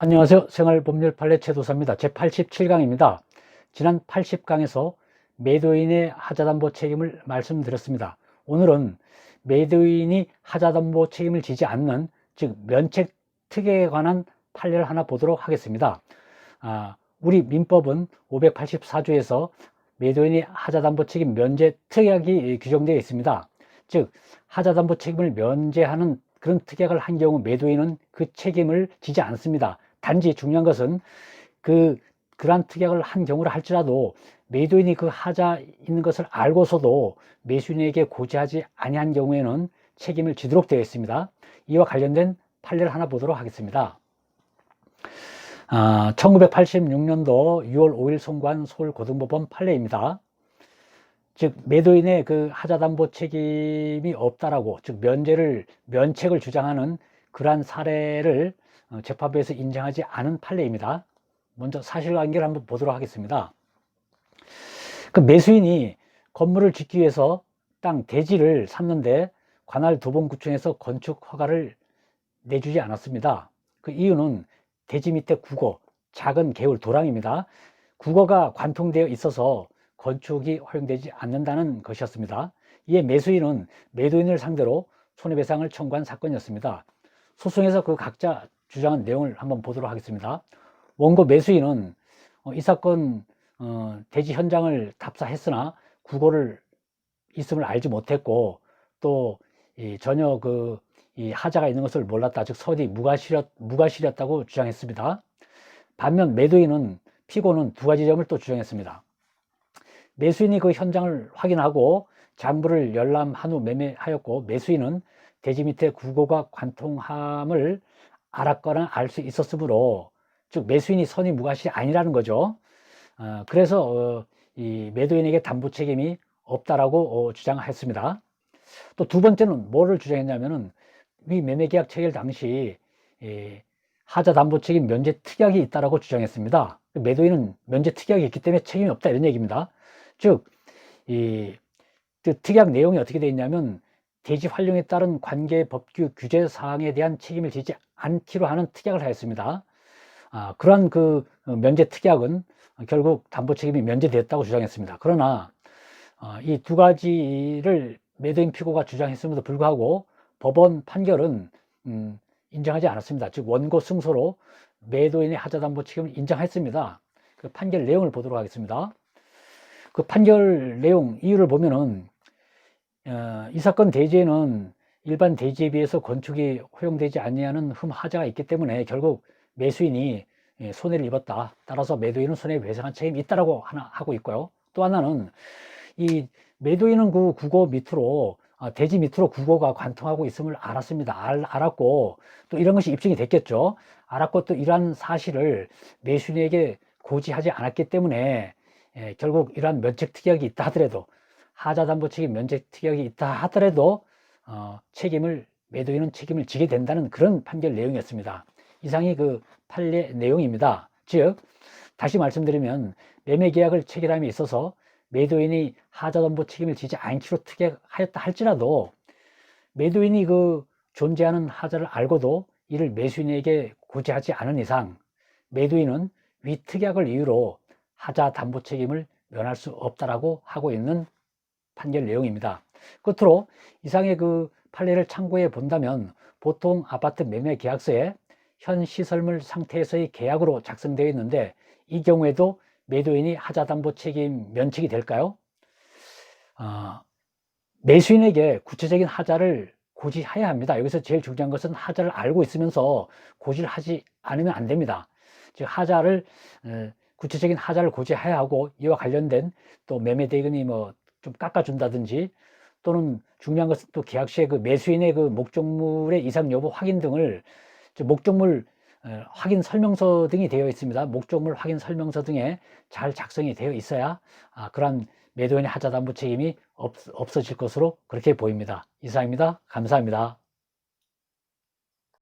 안녕하세요. 생활법률 판례체도사입니다. 제87강입니다. 지난 80강에서 매도인의 하자담보 책임을 말씀드렸습니다. 오늘은 매도인이 하자담보 책임을 지지 않는 즉 면책 특약에 관한 판례를 하나 보도록 하겠습니다. 아, 우리 민법은 584조에서 매도인이 하자담보 책임 면제 특약이 규정되어 있습니다. 즉 하자담보 책임을 면제하는 그런 특약을 한 경우 매도인은 그 책임을 지지 않습니다. 단지 중요한 것은 그 그러한 특약을 한 경우를 할지라도 매도인이 그 하자 있는 것을 알고서도 매수인에게 고지하지 아니한 경우에는 책임을 지도록 되어 있습니다. 이와 관련된 판례를 하나 보도록 하겠습니다. 아, 1986년도 6월 5일 송고한 서울고등법원 판례입니다. 즉 매도인의 그 하자담보 책임이 없다라고 즉 면제를 면책을 주장하는 그러한 사례를 어, 재판부에서 인정하지 않은 판례입니다. 먼저 사실관계를 한번 보도록 하겠습니다. 그 매수인이 건물을 짓기 위해서 땅 대지를 샀는데 관할 도봉구청에서 건축 허가를 내주지 않았습니다. 그 이유는 대지 밑에 국어, 작은 개울 도랑입니다. 국어가 관통되어 있어서 건축이 허용되지 않는다는 것이었습니다. 이에 매수인은 매도인을 상대로 손해배상을 청구한 사건이었습니다. 소송에서 그 각자 주장한 내용을 한번 보도록 하겠습니다. 원고 매수인은 어, 이 사건 어, 대지 현장을 탑사했으나 국어를 있음을 알지 못했고 또 전혀 그 하자가 있는 것을 몰랐다. 즉 서디 무과실이었, 무과실이었다고 주장했습니다. 반면 매도인은 피고는 두 가지 점을 또 주장했습니다. 매수인이 그 현장을 확인하고 장부를 열람한 후 매매하였고 매수인은 대지 밑에 국어가 관통함을 알았거나 알 수 있었으므로 즉 매수인이 선의 무과실이 아니라는 거죠. 어, 그래서 어, 이 매도인에게 담보 책임이 없다라고 어, 주장했습니다. 또 두 번째는 뭐를 주장했냐면은 이 매매계약 체결 당시 예, 하자 담보 책임 면제 특약이 있다라고 주장했습니다. 매도인은 면제 특약이 있기 때문에 책임이 없다 이런 얘기입니다. 즉, 이 그 특약 내용이 어떻게 되어 있냐면 대지 활용에 따른 관계 법규 규제 사항에 대한 책임을 지지 않기로 하는 특약을 하였습니다. 아, 그러한 그 면제 특약은 결국 담보 책임이 면제되었다고 주장했습니다. 그러나 어, 이두 가지를 매도인 피고가 주장했음에도 불구하고 법원 판결은 음, 인정하지 않았습니다. 즉 원고 승소로 매도인의 하자담보 책임을 인정했습니다. 그 판결 내용을 보도록 하겠습니다. 그 판결 내용 이유를 보면은 어, 이 사건 대지에는 일반 대지에 비해서 건축이 허용되지 아니하는 흠하자가 있기 때문에 결국 매수인이 예, 손해를 입었다. 따라서 매도인은 손해배상한 책임이 있다라고 하나 하고 있고요. 또 하나는 이 매도인은 그 국어 밑으로 아, 대지 밑으로 국어가 관통하고 있음을 알았습니다. 알, 알았고 또 이런 것이 입증이 됐겠죠. 알았고 또 이러한 사실을 매수인에게 고지하지 않았기 때문에 예, 결국 이러한 면책 특약이 있다 하더라도 하자담보 책임 면책 특약이 있다 하더라도 어, 책임을 매도인은 책임을 지게 된다는 그런 판결 내용이었습니다. 이상이 그 판례 내용입니다. 즉 다시 말씀드리면 매매 계약을 체결함에 있어서 매도인이 하자담보 책임을 지지 않기로 특약하였다 할지라도 매도인이 그 존재하는 하자를 알고도 이를 매수인에게 고지하지 않은 이상 매도인은 위특약을 이유로 하자 담보 책임을 면할 수 없다라고 하고 있는 판결 내용입니다. 끝으로 이상의 그 판례를 참고해 본다면 보통 아파트 매매 계약서에 현 시설물 상태에서의 계약으로 작성되어 있는데 이 경우에도 매도인이 하자담보 책임 면책이 될까요? 어, 매수인에게 구체적인 하자를 고지해야 합니다. 여기서 제일 중요한 것은 하자를 알고 있으면서 고지를 하지 않으면 안 됩니다. 즉 하자를 구체적인 하자를 고지해야 하고 이와 관련된 또 매매 대금이 뭐 좀 깎아준다든지 또는 중요한 것은 또 계약시에 그 매수인의 그 목적물의 이상 여부 확인 등을 목적물 확인 설명서 등이 되어 있습니다. 목적물 확인 설명서 등에 잘 작성이 되어 있어야 아, 그러한 매도인의 하자담보 책임이 없, 없어질 것으로 그렇게 보입니다. 이상입니다. 감사합니다.